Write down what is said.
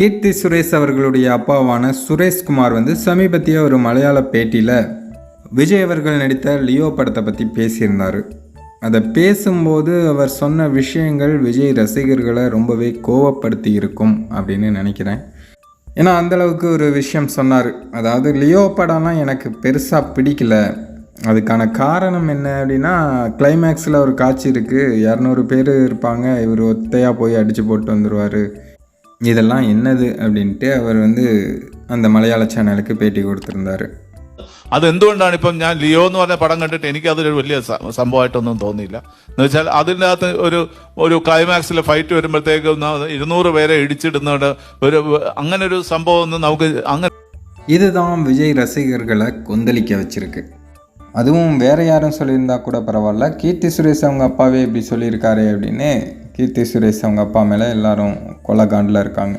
கீர்த்தி சுரேஷ் அவர்களுடைய அப்பாவான சுரேஷ்குமார் வந்து சமீபத்திய ஒரு மலையாள பேட்டியில் விஜய் அவர்கள் நடித்த லியோ படத்தை பற்றி பேசியிருந்தார். அதை பேசும்போது அவர் சொன்ன விஷயங்கள் விஜய் ரசிகர்களை ரொம்பவே கோவப்படுத்தி இருக்கும் அப்படின்னு நினைக்கிறேன். ஏன்னா அந்தளவுக்கு ஒரு விஷயம் சொன்னார். அதாவது லியோ படம்லாம் எனக்கு பெருசாக பிடிக்கல. அதுக்கான காரணம் என்ன அப்படின்னா கிளைமேக்ஸில் ஒரு காட்சி இருக்குது இரநூறு பேர் இருப்பாங்க. இவர் ஒத்தையாக போய் அடித்து போட்டு வந்துடுவார் இதெல்லாம் என்னது அப்படின்ட்டு அவர் வந்து அந்த மலையாள சேனலுக்கு பேட்டி கொடுத்துருந்தார். அது എന്തുകൊണ്ടാണ് ഇപ്പം ഞാൻ ലിയോ എന്ന് പറഞ്ഞ പടം കണ്ടിട്ട് എനിക്ക് അതൊരു വലിയ സംഭവമായിട്ടൊന്നും തോന്നിയില്ല. എന്ന് വെച്ചാൽ അതിൻ്റെ അകത്ത് ഒരു ഒരു ക്ലൈമാക്സിൽ ഫൈറ്റ് വരുമ്പോഴത്തേക്ക് ഇരുന്നൂറ് പേരെ ഇടിച്ചിടുന്നതുകൊണ്ട് ഒരു അങ്ങനെ ഒരു സംഭവം ഒന്നും നമുക്ക് അങ്ങനെ இதுதான் விஜய் ரசிகர்களை கொந்தளிக்க வச்சிருக்கு அதுவும் வேற யாரும் சொல்லியிருந்தா கூட பரவாயில்ல கீர்த்தி சுரேஷ் அவங்க அப்பாவே இப்படி சொல்லியிருக்காரு அப்படின்னு கீர்த்தி சுரேஷ் அவங்க அப்பா மேலே எல்லாரும் கொலகாண்டில் இருக்காங்க.